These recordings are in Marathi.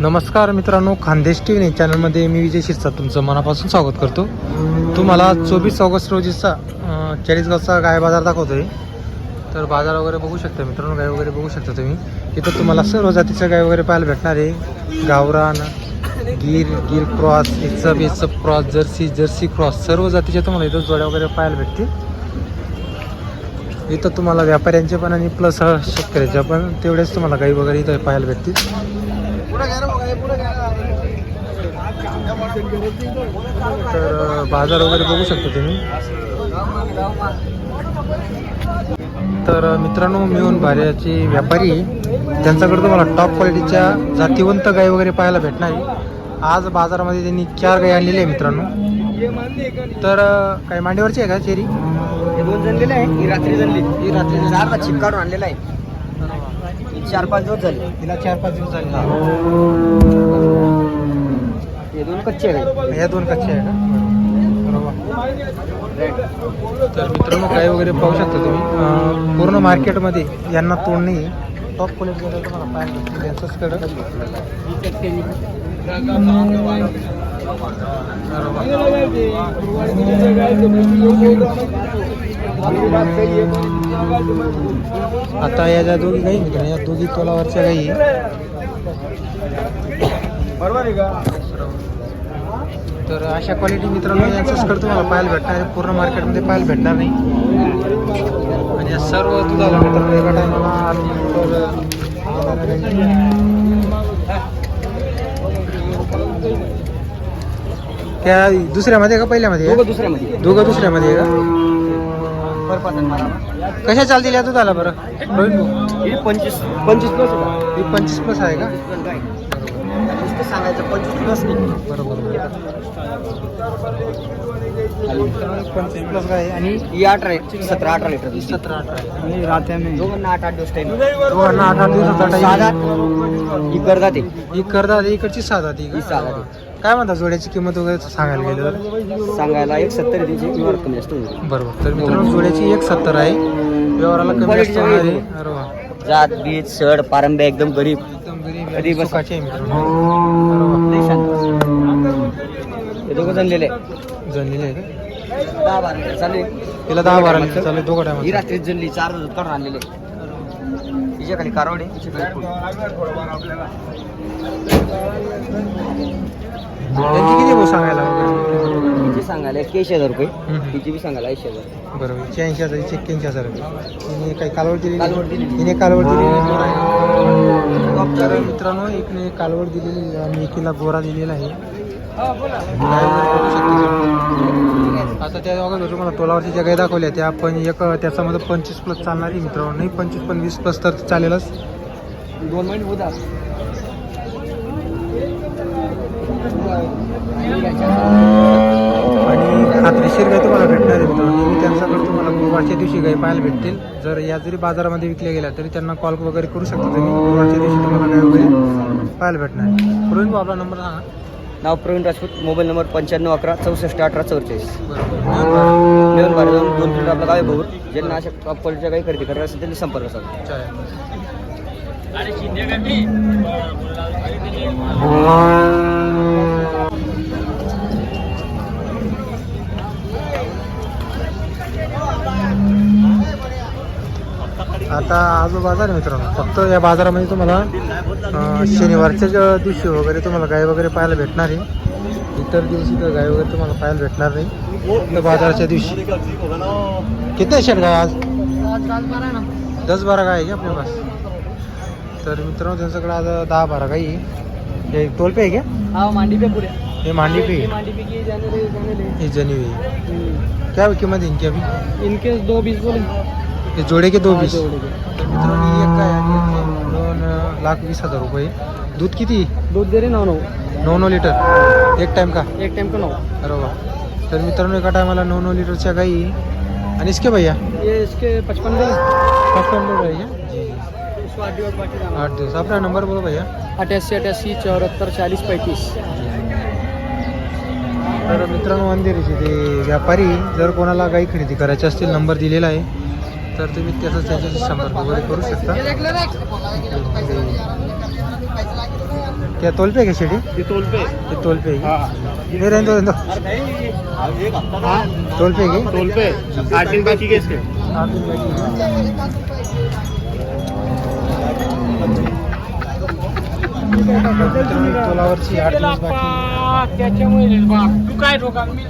नमस्कार मित्रांनो खानदेश टी व्ही चॅनलमध्ये मी विजय शिरसा तुमचं मनापासून स्वागत करतो. तुम्हाला चोवीस ऑगस्ट रोजीचा चाळीसगावचा गाय बाजार दाखवतोय. तर बाजार वगैरे बघू शकता मित्रांनो गाय वगैरे बघू शकता तुम्ही. इथं तुम्हाला सर्व जातीच्या गाय वगैरे पाहायला भेटणार आहे. गावरान गिर गिर क्रॉस इचप इचप क्रॉस जर्सी जर्सी क्रॉस सर्व जातीच्या तुम्हाला इथं जोड्या वगैरे पाहायला भेटतील. इथं तुम्हाला व्यापाऱ्यांचे पण आणि प्लस शेतकऱ्याच्या पण तेवढेच तुम्हाला गाई वगैरे इथं पाहायला भेटतील. तर बाजार वगैरे बघू शकता तुम्ही. तर मित्रांनो मिळून भाऱ्याचे व्यापारी त्यांच्याकडे तुम्हाला टॉप क्वालिटीच्या जातीवंत गाई वगैरे पाहायला भेटणार आहे. आज बाजारामध्ये त्यांनी चार गाई आणलेली आहे मित्रांनो. तर काही मांडीवरची आहे का चेरी? दोन जणलेली आहे ही रात्री जणली. ही रात्री जणली. काढून आणलेला आहे. चार पाच दिवस झाले. तिला चार पाच दिवस झाले. हे. दोन कच्चे आहे या दोन कच्चे आहे का तर मित्रांनो काय वगैरे पाहू शकता तुम्ही. पूर्ण मार्केटमध्ये यांना तोडणी टॉप क्वालिटी तुम्हाला पाहायला भेटतील यांच्याचकडं आता या ज्या दोघी गाई मित्रांनो या दोघी तोलावरच्या गाई. बरोबर आहे का तर अशा क्वालिटी मित्रांनो यांच्याचकडे तुम्हाला पाहायला भेटणार आहे. पूर्ण मार्केटमध्ये पाहायला भेटणार नाही. आणि सर्व दुधाला मित्रांनो एका टायमाला त्या दुसऱ्यामध्ये का पहिल्यामध्ये? दुसऱ्यामध्ये. दोघं दुसऱ्यामध्ये आहे का? बरं मला. कशा चालतील या दुधाला बरं? रोहित भाऊ? ही पंचवीस पंचवीस प्लस ही पंचवीस प्लस आहे का? नुसतं सांगायचं पंचवीस प्लस नाही. बरोबर पंचवीस प्लस काय? आहे? आणि ही अठरा आहे सतरा अठरा लिटर ही सतरा अठरा. आहे आणि राहत्या दोघांना आठ आठ दिवस टाईम दोघांना आठ आठ दिवसाचा साधा टाईम ही करतात ते ही करतात इकडची साधा ती ही साधा काय म्हणता जोड्याची किंमत वगैरे सांगायला गेलं तर? सांगायला एक सत्तर त्याची व्यवहार कमी असतो बरोबर. तर मित्रांनो जोड्याची एक सत्तर आहे. व्यवहाराला कमी जास्त होणार आहे. वेगळी. अरे वा. जात बीज सड पारंब्या एकदम गरीब. एकदम गरीब आणि सुखाची आहे मित्रांनो. अरे हे दोघं जणलेले आहे. जणलेली आहे का? दहा बारा लिटर चालू आहे. तिला दहा बारा टायमाचं. चालू आहे, दोघं ही रात्रीच जणली चार काढून आणलेले. तिच्या खाली कारवडे तिच्या खाली फुल. त्यांची किती भाऊ सांगायला सांगायला एक्क्याऐंशी हजार रुपये. हम्म. हिची बी सांगायला ऐंशी हजार. बरोबर. एकशे ऐंशी हजार एकशे एक्क्याऐंशी हजार रुपये. हिने काही कालवड दिलेली? कालवड दिलेली. हिने कालवड दिलेली आहे. तर मित्रांनो एकने कालवड दिलेली आहे आणि एकीला गोरा दिलेला आहे. बघू शकता तुम्ही. त्या अगोदर तुम्हाला टोलावरची ज्या काही दाखवल्या त्या पण एक त्याच्यामध्ये पंचवीस प्लस चालणारी मित्रांनो नाही पंचवीस पण वीस प्लस तर चालेलच. दोन महिने होता आणि खात्रीशीर गाय तुम्हाला भेटणार आहे मित्रांनो. नेहमी त्यांच्याकडे तुम्हाला गुरुवारच्या दिवशी गाय पाहायला भेटतील. जर या जरी बाजारामध्ये विकल्या गेल्या तरी त्यांना कॉल वगैरे करू शकता तुम्ही. गुरुवारच्या दिवशी तुम्हाला गाय वगैरे पाहायला भेटणार आहे. आपला नंबर सांगा. नाव प्रवीण राजपूत मोबाईल नंबर पंच्याण्णव अकरा चौसष्ट अठरा चौवेचाळीस. मिळून बारा जाऊन दोन किलो आपला गावी बघून ज्यांना अशा टॉप क्वालिटीच्या काही खरेदी करायला असेल त्यांनी संपर्क साधा. आता आजो बाजार आहे मित्रांनो फक्त या बाजारामध्ये तुम्हाला शनिवारच्या ज्या दिवशी वगैरे तुम्हाला गाय वगैरे पाहायला भेटणार आहे इतर दिवशी तर गाय वगैरे तुम्हाला पाहायला भेटणार नाही. फक्त बाजाराच्या दिवशी. किती शेट गाय आज? दस बारा गाय आहे का आपल्या पास? तर मित्रांनो त्यांच्याकडे आज दहा बारा गाई आहे. हे टोलपे आहे का? हा मांडी पे हे मांडी पे हे जनी है क्या किंमत इनकी अभी? इनके दो बीस बोले. हे जोडे के दो तर मित्रांनो ही एक गाय आणि एक दोन लाख वीस हजार रुपये. दूध किती? दूध दे रहे नौ नौ नऊ नऊ लिटर. एक टाइम का? एक टाइम का नौ अरे वा. तर मित्रांनो एका टायमाला नऊ नऊ लिटरच्या गाई. आणि इसके भैया? ये इसके पचपन दे पचपन लोग आहे जी जी. इसको आठ दिवस बाकी आठ दिवस. आपला नंबर बोलो भैया. अट्ठासी अट्ठासी चौहत्तर चालीस पैंतीस. तर मित्रांनो अंधेरीचे ते व्यापारी जर कोणाला गाई खरेदी करायची असतील नंबर दिलेला आहे. तर तुम्ही त्याचा त्याच्याशी संपर्क वगैरे करू शकता. क्या तोल पे क्या शेडी ये तोल पे. ये तोल पे हाँ. ये रहने दो रहने हाँ दो तोल पे की? तोल पे. आठ दिन बाकी के इसके मित्रांनो, तोलावरची आठ दिवस बाकी तू काय ठोका मी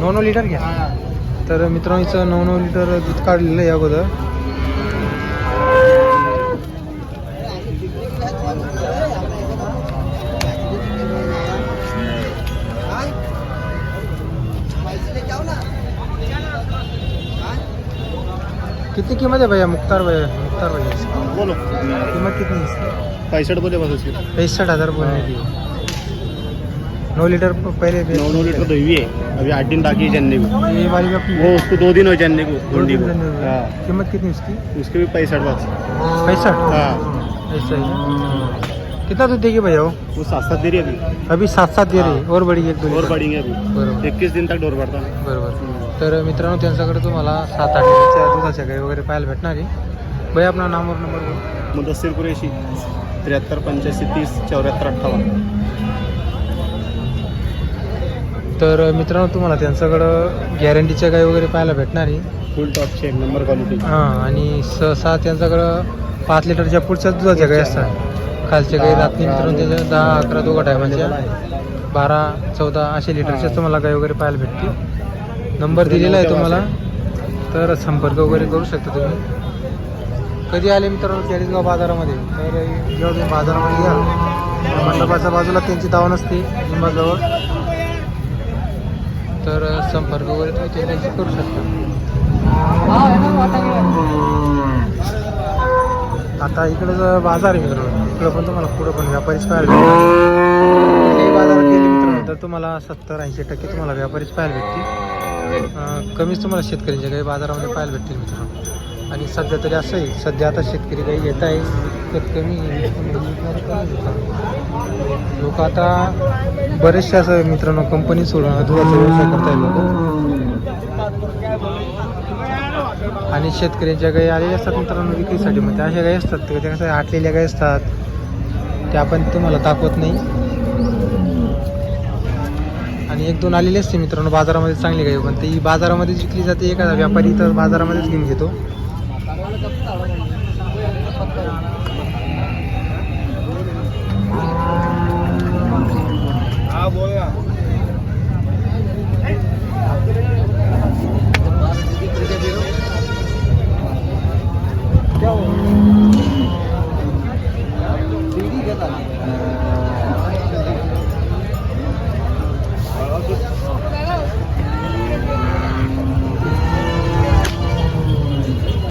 नऊ नऊ लिटर घ्या. तर मित्रांनो हिचं नऊ नऊ लिटर दूध काढलेलं आहे अगोदर. किती कीमत है भैया? मुख्तार भैया मुख्तार भैया इसकी? बोलो. कीमत कितनी है इसकी पैंसठ बोले बस उसकी. पैंसठ हज़ार बोलने की नौ लीटर पहले भी नौ नौ लीटर तो हुई है अभी आठ दिन बाकी है चलने को. ये वाली का वो उसको दो दिन हो चलने को गुंडी को. कीमत कितनी उसकी? उसकी भी पैंसठ बस. पैंसठ? हाँ. ऐसा है। कितना दूध देगी भैया वो? वो सात सात दे रही है अभी। अभी सात सात दे रही है और बड़ी एक दो और लिटर. बढ़ेंगे अभी बरोबर। इक्कीस दिन तक डोर बढ़ता बरोबर। तर मित्रांनो त्यांच्याकडे तुम्हाला सात आठ लिटरच्या दुधाच्या गाई वगैरे पाहायला भेटणार आहे. भैया आपला नाम और नंबर बोलो. मुदस्सीर कुरेशी त्र्याहत्तर पंच्याऐंशी तीस चौऱ्याहत्तर अठ्ठावन्न. तर मित्रांनो तुम्हाला त्यांच्याकडं गॅरंटीच्या गाई वगैरे पाहायला भेटणार आहे. फुल टॉपची एक नंबर क्वालिटी हां आणि सहसा त्यांच्याकडं पाच लिटरच्या पुढच्या दुधाच्या गाई असतात. खालच्या गाई रात्री मित्रांनो त्याच्या दहा अकरा दोघा टायमाच्या बारा चौदा अशा लिटरच्या तुम्हाला गाई वगैरे पाहायला भेटतील. नंबर दिलेला आहे तुम्हाला. तर संपर्क वगैरे करू शकता तुम्ही. कधी आले मित्रांनो चाळीसगाव बाजारामध्ये? तर जेव्हा तुम्ही बाजारामध्ये या. मंडपाच्या बाजूला त्यांची दावा नसते लिंबाजवळ. तर संपर्क वगैरे तुम्ही त्यांच्याशी करू शकता. आता इकडं जर बाजार आहे मित्रांनो. इकडं पण तुम्हाला पुढं पण व्यापारीच पाहायला भेटतील. बाजारात गेले मित्रांनो तर तुम्हाला सत्तर ऐंशी टक्के तुम्हाला व्यापारीच पाहायला भेटतील. कमीच तुम्हाला शेतकऱ्यांच्या काही बाजारामध्ये पाहायला भेटतील मित्रांनो. आणि सध्या तरी असं आहे सध्या आता शेतकरी काही येत आहे तर कमी लोक आता बरेचशा असं मित्रांनो कंपनी सोडून दुधाचा व्यवसाय करताय लोक. आणि शेतकऱ्यांच्या गाई आलेल्या असतात मित्रांनो विक्रीसाठी मग त्या अशा गाई असतात ते त्या कसं आटलेल्या गाई असतात त्या आपण तुम्हाला दाखवत नाही. आणि एक दोन आलेले असते मित्रांनो बाजारामध्ये चांगली गाई पण ती बाजारामध्ये विकली जाते एखादा व्यापारी तर बाजारामध्येच घेऊन घेतो. हा